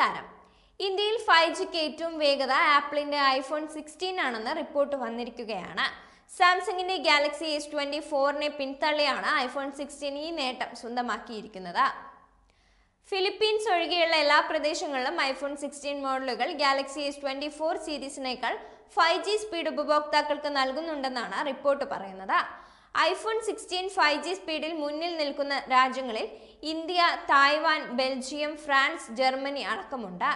നമസ്കാരം. ഇന്ത്യയിൽ ഫൈവ് ജിക്ക് ഏറ്റവും വേഗത ആപ്പിളിന്റെ ഐഫോൺ സിക്സ്റ്റീൻ ആണെന്ന് റിപ്പോർട്ട് വന്നിരിക്കുകയാണ്. സാംസങ്ങിന്റെ ഗാലക്സി എസ് ട്വന്റി ഫോറിനെ പിന്തള്ളിയാണ് ഐഫോൺ സിക്സ്റ്റീൻ ഈ നേട്ടം സ്വന്തമാക്കിയിരിക്കുന്നത്. ഫിലിപ്പീൻസ് ഒഴികെയുള്ള എല്ലാ പ്രദേശങ്ങളിലും ഐഫോൺ സിക്സ്റ്റീൻ മോഡലുകൾ ഗാലക്സി എസ് ട്വന്റി ഫോർ സീരീസിനേക്കാൾ ഫൈവ് ജി സ്പീഡ് ഉപഭോക്താക്കൾക്ക് നൽകുന്നുണ്ടെന്നാണ് റിപ്പോർട്ട് പറയുന്നത്. ഐഫോൺ സിക്സ്റ്റീൻ ഫൈവ് ജി സ്പീഡിൽ മുന്നിൽ നിൽക്കുന്ന രാജ്യങ്ങളിൽ India Taiwan Belgium France Germany അടക്കമുണ്ട്.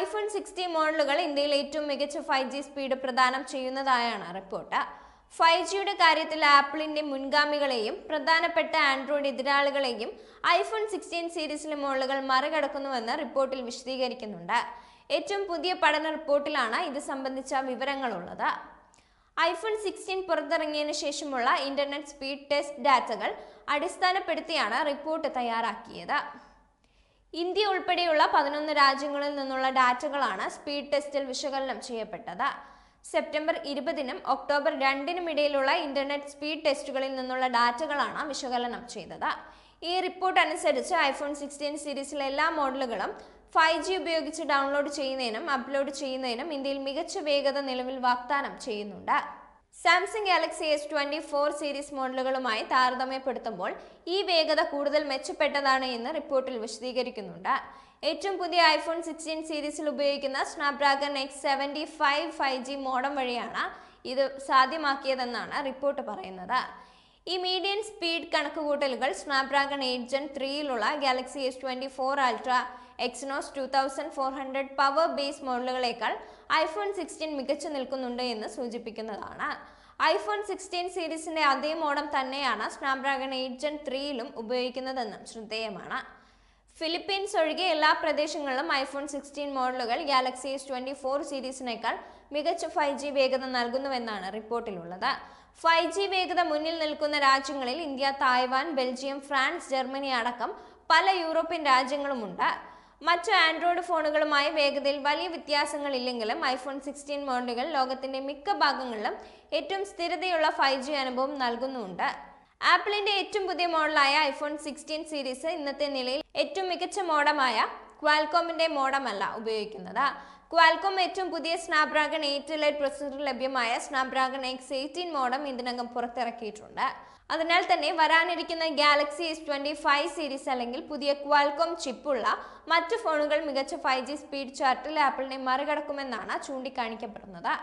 IPhone sixty മോഡലുകൾ ഇന്ത്യയിൽ ഏറ്റവും മികച്ച ഫൈവ് ജി സ്പീഡ് പ്രദാനം ചെയ്യുന്നതായാണ് റിപ്പോർട്ട്. ഫൈവ് ജിയുടെ കാര്യത്തിൽ ആപ്പിളിന്റെ മുൻഗാമികളെയും പ്രധാനപ്പെട്ട ആൻഡ്രോയിഡ് എതിരാളികളെയും ഐഫോൺ സിക്സ്റ്റീൻ സീരീസിലെ മോഡലുകൾ മറികടക്കുന്നുവെന്ന് റിപ്പോർട്ടിൽ വിശദീകരിക്കുന്നുണ്ട്. ഏറ്റവും പുതിയ പഠന റിപ്പോർട്ടിലാണ് ഇത് സംബന്ധിച്ച വിവരങ്ങളുള്ളത്. ഐഫോൺ സിക്സ്റ്റീൻ പുറത്തിറങ്ങിയതിനു ശേഷമുള്ള ഇന്റർനെറ്റ് സ്പീഡ് ടെസ്റ്റ് ഡാറ്റകൾ അടിസ്ഥാനപ്പെടുത്തിയാണ് റിപ്പോർട്ട് തയ്യാറാക്കിയത്. ഇന്ത്യ ഉൾപ്പെടെയുള്ള പതിനൊന്ന് രാജ്യങ്ങളിൽ നിന്നുള്ള ഡാറ്റകളാണ് സ്പീഡ് ടെസ്റ്റിൽ വിശകലനം ചെയ്യപ്പെട്ടത്. സെപ്റ്റംബർ ഇരുപതിനും ഒക്ടോബർ രണ്ടിനും ഇടയിലുള്ള ഇന്റർനെറ്റ് സ്പീഡ് ടെസ്റ്റുകളിൽ നിന്നുള്ള ഡാറ്റകളാണ് വിശകലനം ചെയ്തത്. ഈ റിപ്പോർട്ട് അനുസരിച്ച് ഐഫോൺ സിക്സ്റ്റീൻ സീരീസിലെ എല്ലാ മോഡലുകളും ഫൈവ് ജി ഉപയോഗിച്ച് ഡൗൺലോഡ് ചെയ്യുന്നതിനും അപ്ലോഡ് ചെയ്യുന്നതിനും ഇന്ത്യയിൽ മികച്ച വേഗത നിലവിൽ വാഗ്ദാനം ചെയ്യുന്നുണ്ട്. Samsung Galaxy S twenty four series മോഡലുകളുമായി താരതമ്യപ്പെടുത്തുമ്പോൾ ഈ വേഗത കൂടുതൽ മെച്ചപ്പെട്ടതാണ് എന്ന് റിപ്പോർട്ടിൽ വിശദീകരിക്കുന്നുണ്ട്. ഏറ്റവും പുതിയ ഐഫോൺ സിക്സ്റ്റീൻ സീരീസിൽ ഉപയോഗിക്കുന്ന Snapdragon X seventy five five G modem വഴിയാണ് ഇത് സാധ്യമാക്കിയതെന്നാണ് റിപ്പോർട്ട് പറയുന്നത്. ഈ മീഡിയൻ സ്പീഡ് കണക്കുകൂട്ടലുകൾ Snapdragon eight gen ത്രീയിലുള്ള Galaxy S twenty four ultra Exynos two thousand four hundred power base മോഡലുകളേക്കാൾ iPhone sixteen മികച്ചു നിൽക്കുന്നുണ്ട് എന്ന് സൂചിപ്പിക്കുന്നതാണ്. ഐഫോൺ സിക്സ്റ്റീൻ സീരീസിന്റെ അതേ മോഡം തന്നെയാണ് സ്നാപ്ഡ്രാഗൺ എയ്റ്റ് ജെൻ ത്രീയിലും ഉപയോഗിക്കുന്നതെന്നും ശ്രദ്ധേയമാണ്. ഫിലിപ്പീൻസ് ഒഴികെ എല്ലാ പ്രദേശങ്ങളിലും ഐഫോൺ സിക്സ്റ്റീൻ മോഡലുകൾ ഗാലക്സി എസ് ട്വന്റി ഫോർ സീരീസിനേക്കാൾ മികച്ച ഫൈവ് ജി വേഗത നൽകുന്നുവെന്നാണ് റിപ്പോർട്ടിലുള്ളത്. ഫൈവ് ജി വേഗത മുന്നിൽ നിൽക്കുന്ന രാജ്യങ്ങളിൽ India Taiwan Belgium France Germany അടക്കം പല യൂറോപ്യൻ രാജ്യങ്ങളുമുണ്ട്. മറ്റു ആൻഡ്രോയിഡ് ഫോണുകളുമായി വേഗതയിൽ വലിയ വ്യത്യാസങ്ങളില്ലെങ്കിലും ഐഫോൺ സിക്സ്റ്റീൻ മോഡലുകൾ ലോകത്തിന്റെ മിക്ക ഭാഗങ്ങളിലും ഏറ്റവും സ്ഥിരതയുള്ള ഫൈവ് ജി അനുഭവം നൽകുന്നുണ്ട്. ആപ്പിളിന്റെ ഏറ്റവും പുതിയ മോഡലായ ഐഫോൺ സിക്സ്റ്റീൻ സീരീസ് ഇന്നത്തെ നിലയിൽ ഏറ്റവും മികച്ച മോഡമായ ക്വാൽകോമിന്റെ മോഡമല്ല ഉപയോഗിക്കുന്നത്. ക്വാൽകോം ഏറ്റവും പുതിയ സ്നാപ്ഡ്രാഗൺ എയ്റ്റ് ലൈറ്റ് പ്രൊസസ്സറിൽ ലഭ്യമായ സ്നാപ്ഡ്രാഗൺ എക്സ് എയ്റ്റീൻ മോഡം ഇതിനകം പുറത്തിറക്കിയിട്ടുണ്ട്. അതിനാൽ തന്നെ വരാനിരിക്കുന്ന Galaxy S twenty five series അല്ലെങ്കിൽ പുതിയ ക്വാൽകോം ചിപ്പുള്ള മറ്റ് ഫോണുകൾ മികച്ച ഫൈവ് ജി സ്പീഡ് ചാർട്ടിൽ ആപ്പിളിനെ മറികടക്കുമെന്നാണ് ചൂണ്ടിക്കാണിക്കപ്പെടുന്നത്.